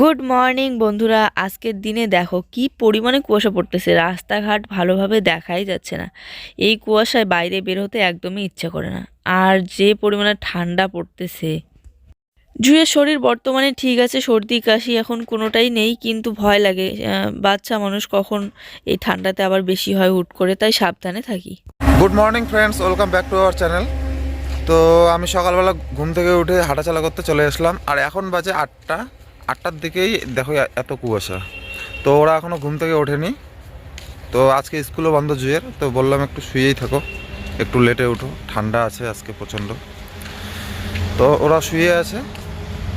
Good morning বন্ধুরা। আজকের দিনে দেখো কি পরিমাণে কুয়াশা পড়তেছে। রাস্তাঘাট ভালোভাবে দেখাই যাচ্ছে না। এই কুয়াশায় বাইরে বের হতে একদমই ইচ্ছা করে না। আর যে পরিমাণে ঠান্ডা পড়তেছে। জুয়ের শরীর বর্তমানে ঠিক আছে, সর্দি, কাশি এখন কোনোটাই নেই, কিন্তু ভয় লাগে। বাচ্চা মানুষ কখন এই ঠান্ডাতে আবার বেশি হয় হুট করে, তাই সাবধানে থাকি। Good morning friends welcome back to our channel তো আমি সকালবেলা ঘুম থেকে উঠে হাঁটাচলা করতে চলে আসলাম। আর এখন বাজে আটটা। আটটার দিকেই দেখো এত কুয়াশা। তো ওরা এখনও ঘুম থেকে ওঠেনি। তো আজকে স্কুলও বন্ধ জুয়ের, তো বললাম একটু শুয়েই থাকো। একটু লেটে উঠো, ঠান্ডা আছে আজকে প্রচণ্ড। তো ওরা শুয়ে আছে।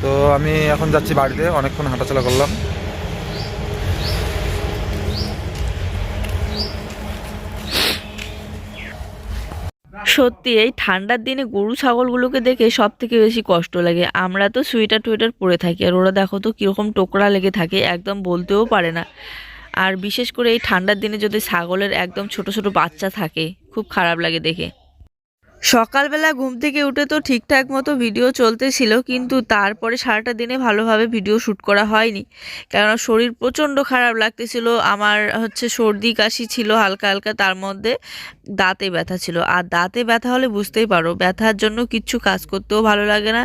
তো আমি এখন যাচ্ছি বাড়িতে, অনেকক্ষণ হাঁটাচলা করলাম। সত্যি, এই ঠান্ডার দিনে গরু ছাগলগুলোকে দেখে সব থেকে বেশি কষ্ট লাগে। আমরা তো সোয়েটার টুয়েটার পরে থাকি আর ওরা দেখো তো কীরকম টোকরা লেগে থাকে, একদম বলতেও পারে না। আর বিশেষ করে এই ঠান্ডার দিনে যদি ছাগলের একদম ছোট ছোট বাচ্চা থাকে, খুব খারাপ লাগে দেখে। সকালবেলা ঘুম থেকে উঠে তো ঠিকঠাক মতো ভিডিও চলতেছিল, কিন্তু তারপরে সারাটা দিনে ভালোভাবে ভিডিও শ্যুট করা হয়নি। কেননা শরীর প্রচণ্ড খারাপ লাগতেছিল, আমার হচ্ছে সর্দি কাশি ছিল হালকা হালকা, তার মধ্যে দাঁতে ব্যথা ছিল। আর দাঁতে ব্যথা হলে বুঝতেই পারো, ব্যথার জন্য কিচ্ছু কাজ করতেও ভালো লাগে না।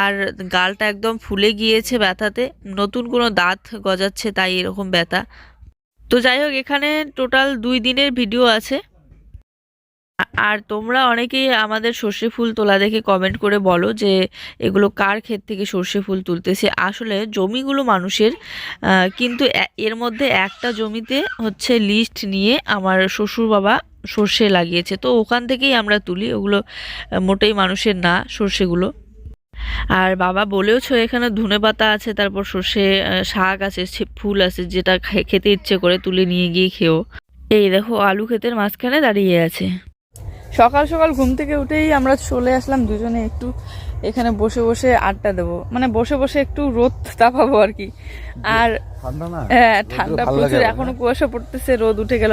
আর গালটা একদম ফুলে গিয়েছে ব্যথাতে, নতুন কোনো দাঁত গজাচ্ছে তাই এরকম ব্যথা। তো যাই হোক, এখানে টোটাল দুই দিনের ভিডিও আছে। আর তোমরা অনেকেই আমাদের সর্ষে ফুল তোলা দেখে কমেন্ট করে বলো যে, এগুলো কার ক্ষেত থেকে সর্ষে ফুল তুলতেছে? আসলে জমিগুলো মানুষের কিন্তু এর মধ্যে একটা জমিতে হচ্ছে লিস্ট নিয়ে আমার শ্বশুর বাবা সর্ষে লাগিয়েছে। তো ওখান থেকেই আমরা তুলি, ওগুলো মোটেই মানুষের না সর্ষেগুলো। আর বাবা বলেওছো এখানে ধনে পাতা আছে, তারপর সর্ষে শাক আছে ফুল আছে, যেটা খেতে ইচ্ছে করে তুলে নিয়ে গিয়ে খেও। এই দেখো, আলু ক্ষেতের মাঝখানে দাঁড়িয়ে আছে। সকাল সকাল ঘুম থেকে উঠেই আমরা চলে আসলাম দুজনে একটু এখানে বসে বসে আড্ডা দেবো। মানে বসে বসে একটু রোদ তাপাবো আর কি। আর ঠান্ডা হ্যাঁ ঠান্ডা প্রচুর। এখনও কুয়াশা পড়তেছে রোদ উঠে গেল।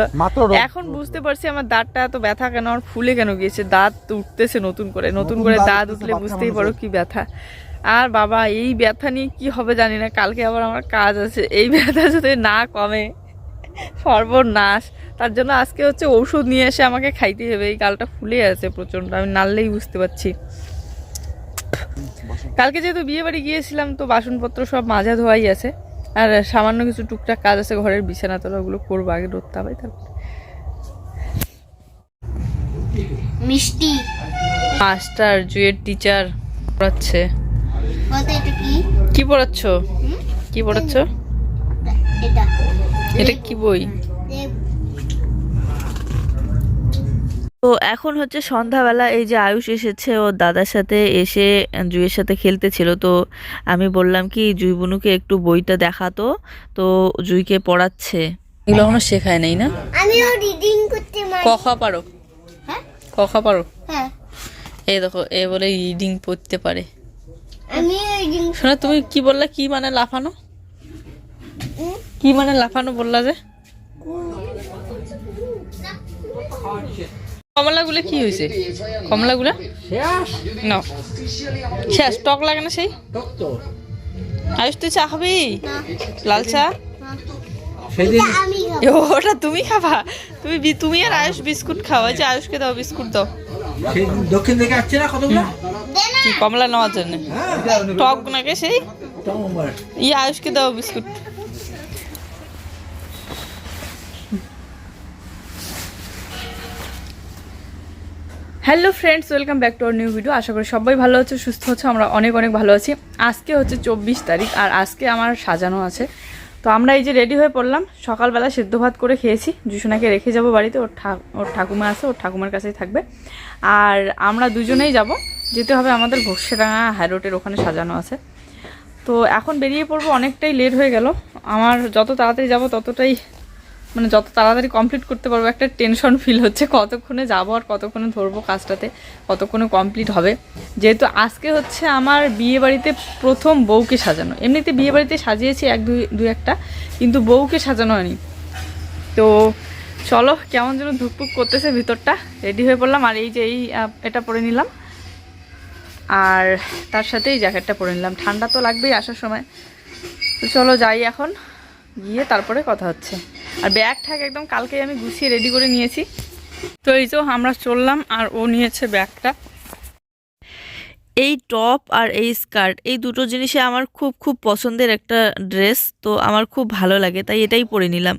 এখন বুঝতে পারছি আমার দাঁতটা এত ব্যথা কেন আর ফুলে কেন গিয়েছে? দাঁত উঠতেছে নতুন করে নতুন করে দাঁত উঠলে বুঝতেই পারো কি ব্যথা। আর বাবা এই ব্যথা নিয়ে কি হবে জানি না কালকে আবার আমার কাজ আছে। এই ব্যথা যদি না কমে সর্বনাশ। তার জন্য আজকে হচ্ছে ঔষধ নিয়ে এসে আমাকে খাইতে হবে। এই গালটা ফুলে আছে প্রচণ্ড আমি নাললেই বুঝতে পারছি। কালকে যেহেতু বিয়ে বাড়ি গিয়েছিলাম তো বাসনপত্র সব মাজা ধোয়াই আছে। আর সামান্য কিছু টুকটাক কাজ আছে ঘরের বিছানা তোলা ওগুলো করব আগে রোদতে হবে তারপর। মিষ্টি। মাস্টার জুয়ের টিচার পড়াচ্ছে। কি? পড়াচ্ছ? কি পড়াচ্ছ? এটা কি বই দেব তো এখন হচ্ছে সন্ধ্যাবেলা এই যে আয়ুষ এসেছে ওর দাদার সাথে এসে জুইয়ের সাথে খেলতেছিল। তো আমি বললাম কি জুই বনুকে একটু বইটা দেখাতো তো জুইকে পড়াচ্ছে। এগুলো এখনও শেখায় নাই না? আমিও রিডিং করতে কখা পারো? হ্যাঁ? কখা পারো? হ্যাঁ। এই দেখো এ বলে রিডিং পড়তে পারে। আমি রিডিং শোনা তুমি কি বললা? কি মানে লাফানো? কি মানে লাফানো বললা যে? কমলাগুলো কি হয়েছে? কমলাগুলো? না। শেষ। টক লাগে না সেই? আয়ুষ তুই চা খাবি? লাল চা? এ, ওটা তুমি খাবা? তুমি বি- তুমি আর আয়ুষ বিস্কুট খাও। যে আয়ুষকে দাও বিস্কুট দাও। সেই দক্ষিণ থেকে আসছে না কতগুলো? কমলা নেওয়ার জন্য। টক নাকি সেই? ইয়ে আয়ুষকে দাও biscuit. Hello friends welcome back to our new video আশা করি সবাই ভালো আছে, সুস্থ হচ্ছে আমরা অনেক অনেক ভালো আছি। আজকে হচ্ছে চব্বিশ তারিখ আর আজকে আমার সাজানো আছে। তো আমরা এই যে রেডি হয়ে পড়লাম, সকালবেলা সেদ্ধ ভাত করে খেয়েছি। জুসোনাকে রেখে যাব বাড়িতে, ওর ওর ঠাকুমা আছে, ওর ঠাকুমার কাছেই থাকবে। আর আমরা দুজনেই যাব, যেতে হবে আমাদের ঘোষেরাঙা হাই রোডের ওখানে সাজানো আছে। তো এখন বেরিয়ে পড়ব, অনেকটাই লেট হয়ে গেল। আমার যত তাড়াতাড়ি যাব ততটাই মানে যত তাড়াতাড়ি কমপ্লিট করতে পারব, একটা টেনশন ফিল হচ্ছে। কতক্ষণে যাব আর কতক্ষণে ধরবো কাজটাতে? কতক্ষণে কমপ্লিট হবে? যেহেতু আজকে হচ্ছে আমার বিয়ে বাড়িতে প্রথম বউকে সাজানো। এমনিতে বিয়ে বাড়িতে সাজিয়েছি এক, দুই দুই, একটা, কিন্তু বউকে সাজানো হয়নি। তো চলো, কেমন যেন ধুকপুক করতেছে ভিতরটা। রেডি হয়ে পড়লাম। আর এই যে এই এটা পরে নিলাম। আর তার সাথে এই জ্যাকেটটা পরে নিলাম। ঠান্ডা তো লাগবেই আসার সময়। তো চলো যাই এখন। গিয়ে তারপরে কথা হচ্ছে। আর ব্যাগ ঠ্যাগ একদম কালকে আমি গুছিয়ে রেডি করে নিয়েছি। তো এই তো আমরা চললাম আর ও নিয়েছে ব্যাগটা। এই টপ আর এই স্কার্ট এই দুটো জিনিসে আমার খুব খুব পছন্দের একটা ড্রেস তো আমার খুব ভালো লাগে, তাই এটাই পরে নিলাম।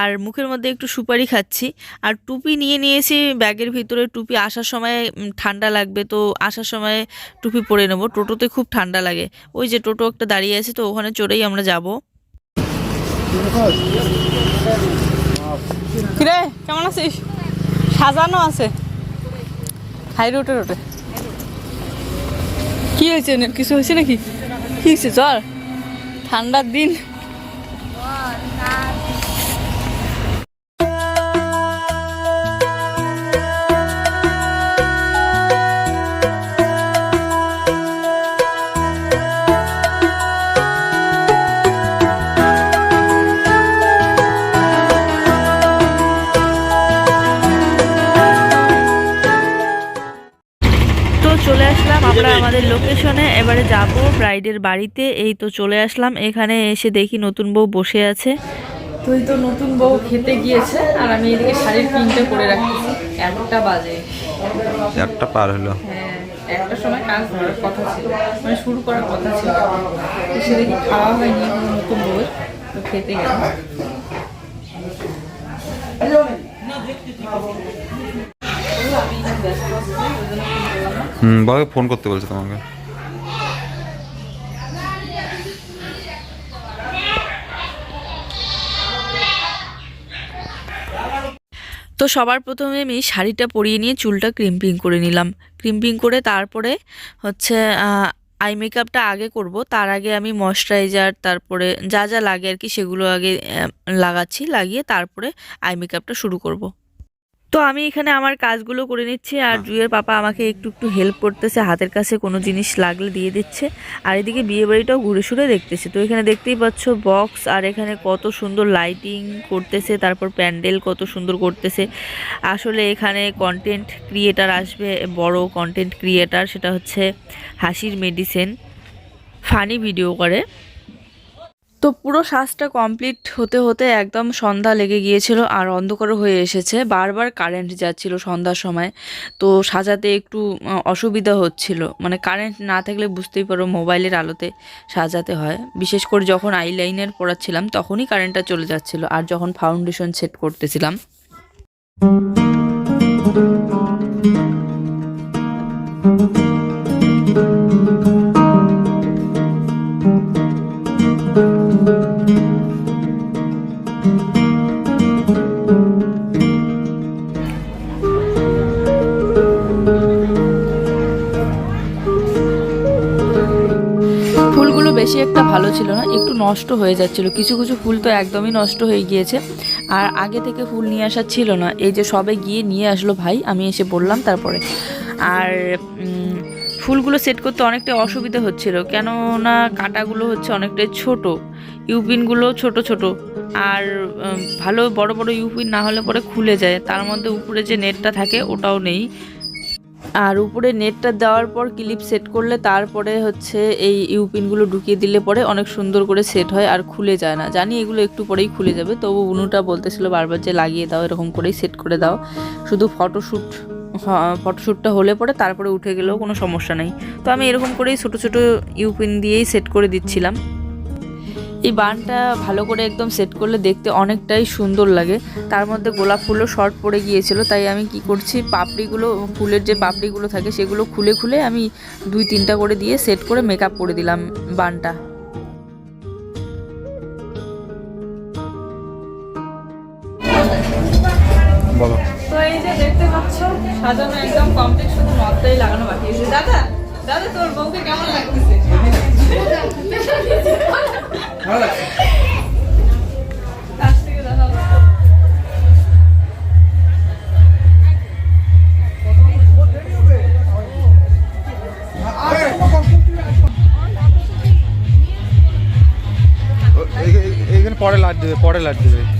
আর মুখের মধ্যে একটু সুপারি খাচ্ছি। আর টুপি নিয়ে নিয়েছি, ব্যাগের ভিতরে টুপি আসার সময় ঠান্ডা লাগবে, তো আসার সময় টুপি পরে নেব। টোটোতে খুব ঠান্ডা লাগে। ওই যে টোটো একটা দাঁড়িয়ে আছে, তো ওখানে চড়েই আমরা যাব। কিরে, কেমন আছিস? সাজানো আছে। হাই রোটে রোটে কি হয়েছে? কিছু হয়েছে নাকি? কি হয়েছে? চল ঠান্ডার দিন। আমাদের লোকেশনে এবারে যাব ব্রাইডের বাড়িতে। এই তো চলে আসলাম। এখানে এসে দেখি নতুন বউ বসে আছে। তুই তো নতুন বউ খেতে গিয়েছে আর আমি এদিকে শাড়ির পিনটা করে রাখতেছি। একটা বাজে। একটা পার হলো। হ্যাঁ একটার সময় কাজ ধরার কথা ছিল। মানে শুরু করার কথা ছিল। দেখি খাওয়া হয়নি নতুন বউ তো খেতে গেল। হুম, বাবা ফোন করতে বলছে তোমাকে। তো সবার প্রথমে আমি শাড়িটা পরিয়ে নিয়ে চুলটা ক্রিম্পিং করে নিলাম। ক্রিম্পিং করে তারপরে হচ্ছে আই মেকআপটা আগে করব। তার আগে আমি ময়শ্চারাইজার তারপরে যা যা লাগে আর কি সেগুলো আগে লাগাচ্ছি, লাগিয়ে তারপরে আই মেকআপটা শুরু করব। তো আমি এখানে আমার কাজগুলো করে নিচ্ছি আর জুয়ের পাপা আমাকে একটু একটু হেল্প করতেছে হাতের কাছে কোনো জিনিস লাগলে দিয়ে দিচ্ছে। আর এদিকে বিয়ে বাড়িটাও ঘুরে সুরে দেখতেছে। তো এখানে দেখতেই পাচ্ছ বক্স আর এখানে কত সুন্দর লাইটিং করতেছে তারপর প্যান্ডেল কত সুন্দর করতেছে। আসলে এখানে কন্টেন্ট ক্রিয়েটার আসবে বড় কন্টেন্ট ক্রিয়েটার সেটা হচ্ছে হাসির মেডিসিন ফানি ভিডিও করে। তো পুরো শ্বাসটা কমপ্লিট হতে হতে একদম সন্ধ্যা লেগে গিয়েছিল আর অন্ধকারও হয়ে এসেছে। বারবার কারেন্ট যাচ্ছিল সন্ধ্যার সময়। তো সাজাতে একটু অসুবিধা হচ্ছিল। মানে কারেন্ট না থাকলে বুঝতেই পারো মোবাইলের আলোতে সাজাতে হয়। বিশেষ করে যখন আইলাইনার পড়াচ্ছিলাম তখনই কারেন্টটা চলে যাচ্ছিল। আর যখন ফাউন্ডেশন সেট করতেছিলাম। বেশি একটা ভালো ছিল না, একটু নষ্ট হয়ে যাচ্ছিল। কিছু কিছু ফুল তো একদমই নষ্ট হয়ে গিয়েছে। আর আগে থেকে ফুল নিয়ে আসা ছিল না। এই যে সবে গিয়ে নিয়ে আসলো ভাই, আমি এসে বললাম তারপরে। আর ফুলগুলো সেট করতে অনেকটা অসুবিধা হচ্ছিল। কেননা কাঁটাগুলো হচ্ছে অনেকটাই ছোট। ইউপিনগুলো ছোট ছোট। আর ভালো বড় বড় ইউপিন না হলে পরে খুলে যায়। তার মধ্যে উপরে যে নেটটা থাকে, ওটাও নেই। আর উপরে নেটটা দেওয়ার পর ক্লিপ সেট করলে তারপরে হচ্ছে এই ইউপিনগুলো ঢুকিয়ে দিলে পরে অনেক সুন্দর করে সেট হয় আর খুলে যায় না। জানি এগুলো একটু পরেই খুলে যাবে, তবু উনুটা বলতেছিল বারবার যে লাগিয়ে দাও, এরকম করেই সেট করে দাও। শুধু ফটোশ্যুট ফটোশ্যুটটা হলে পরে তারপরে উঠে গেলেও কোনো সমস্যা নেই। তো আমি এরকম করেই ছোটো ছোটো ইউপিন দিয়েই সেট করে দিচ্ছিলাম। এই বানটা ভালো করে একদম সেট করলে দেখতে অনেকটাই সুন্দর লাগে। তার মধ্যে গোলাপ ফুলও শর্ট পড়ে গিয়েছিল তাই আমি কি করছি পাপড়িগুলো ফুলের যে পাপড়িগুলো থাকে সেগুলো খুলে খুলে আমি দুই তিনটা করে দিয়ে সেট করে মেকআপ করে দিলাম বানটা। বলো। তো এই যে দেখতে পাচ্ছ সাজানো একদম কমপ্লিট শুধু নদটাই লাগানো বাকি। আছে দাদা দাদা তোর বউকে কেমন লাগতেছে? ভালো লাগছে। পরে লাট দেবে পরে লাট দেবে।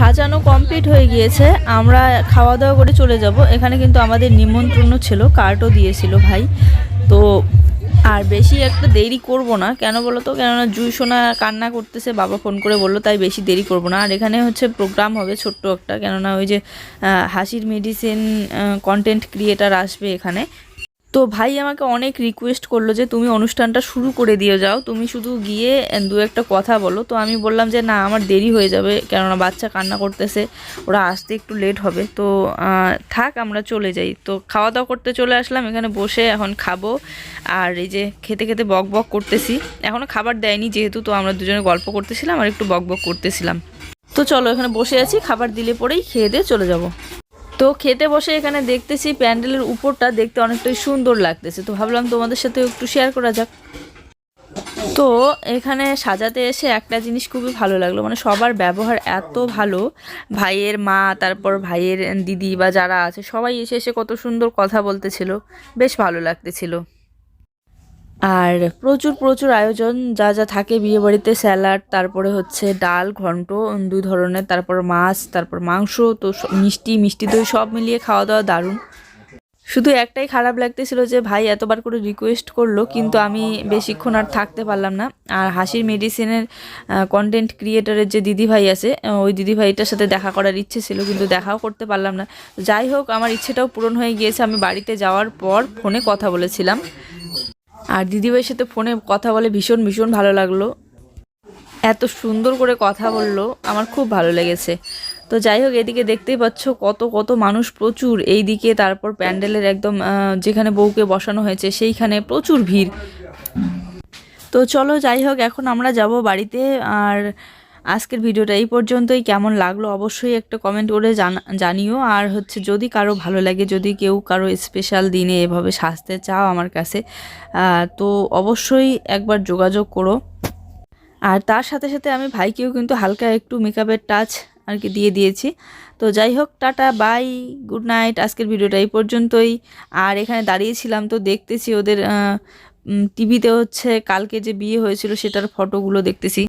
সাজানো কমপ্লিট হয়ে গিয়েছে, আমরা খাওয়া দাওয়া করে চলে যাব। এখানে কিন্তু আমাদের নিমন্ত্রণও ছিল কার্ডও দিয়েছিল ভাই। তো আর বেশি একটা দেরি করব না, কেন বলো তো কেননা জুই সোনা কান্না করতেছে, বাবা ফোন করে বলল, তাই বেশি দেরি করব না। আর এখানে হচ্ছে প্রোগ্রাম হবে ছোট্ট একটা, কেননা ওই যে হাসির মেডিসিন কন্টেন্ট ক্রিয়েটার আসবে এখানে। তো ভাই আমাকে অনেক রিকোয়েস্ট করল যে তুমি অনুষ্ঠানটা শুরু করে দিয়ে যাও। তুমি শুধু গিয়ে দু একটা কথা বলো। তো আমি বললাম যে, না, আমার দেরি হয়ে যাবে কেননা বাচ্চা কান্না করতেছে, ওরা আসতে একটু লেট হবে। তো থাক, আমরা চলে যাই। তো খাওয়া দাওয়া করতে চলে আসলাম, এখানে বসে এখন খাব। আর এই যে খেতে খেতে বক বক করতেছি। এখনও খাবার দেয়নি যেহেতু, তো আমরা দুজনে গল্প করতেছিলাম আর একটু বক বক করতেছিলাম। তো চলো, এখানে বসে আছি, খাবার দিলে পরেই খেয়ে দিয়ে চলে যাব। তো খেতে বসে এখানে দেখতেছি প্যান্ডেলের উপরটা দেখতে অনেকটাই সুন্দর লাগতেছে। তো ভাবলাম তোমাদের সাথে একটু শেয়ার করা যাক। তো এখানে সাজাতে এসে একটা জিনিস খুবই ভালো লাগল। মানে সবার ব্যবহার এত ভালো। ভাইয়ের মা, তারপর ভাইয়ের দিদি বা যারা আছে, সবাই এসে এসে কত সুন্দর কথা বলতেছিল। বেশ ভালো লাগতেছিল। আর প্রচুর প্রচুর আয়োজন, যা যা থাকে বিয়ে বাড়িতে স্যালাড, তারপরে হচ্ছে ডাল, ঘন্ট দুই ধরনের, তারপর মাছ, তারপর মাংস, তো মিষ্টি মিষ্টি দই সব মিলিয়ে খাওয়া দাওয়া দারুণ। শুধু একটাই খারাপ লাগতেছিল যে ভাই এতবার করে রিকোয়েস্ট করল, কিন্তু আমি বেশিক্ষণ আর থাকতে পারলাম না। আর হাসির মেডিসিনের কন্টেন্ট ক্রিয়েটরের যে দিদি ভাই আছে ওই দিদি ভাইটার সাথে দেখা করার ইচ্ছে ছিল, কিন্তু দেখাও করতে পারলাম না। যাই হোক, আমার ইচ্ছেটাও পূরণ হয়ে গিয়েছে। আমি বাড়িতে যাওয়ার পর ফোনে কথা বলেছিলাম। আর দিদিভাইয়ের সাথে ফোনে কথা বলে ভীষণ ভীষণ ভালো লাগল। এত সুন্দর করে কথা বলল, আমার খুব ভালো লেগেছে। তো যাই হোক, এদিকে দেখতেই পাচ্ছ কত কত মানুষ প্রচুর। এই দিকে তারপর প্যান্ডেলের একদম যেখানে বউকে বসানো হয়েছে, সেইখানে প্রচুর ভিড়। তো চলো যাই হোক, এখন আমরা যাব বাড়িতে। আর আজকের ভিডিওটা এই পর্যন্তই। কেমন লাগল অবশ্যই একটা কমেন্ট করে জানা- জানিও। আর হচ্ছে যদি কারও ভালো লাগে, যদি কেউ কারও স্পেশাল দিনে এভাবে সাজতে চাও আমার কাছে তো অবশ্যই একবার যোগাযোগ করো। আর তার সাথে সাথে আমি ভাইকেও কিন্তু হালকা একটু মেকআপের টাচ আর কি দিয়ে দিয়েছি। তো যাই হোক, টাটা বাই গুড নাইট আজকের ভিডিওটা এই পর্যন্তই। আর এখানে দাঁড়িয়েছিলাম তো দেখতেছি ওদের টিভিতে হচ্ছে কালকে যে বিয়ে হয়েছিল সেটার ফটোগুলো দেখতেছি।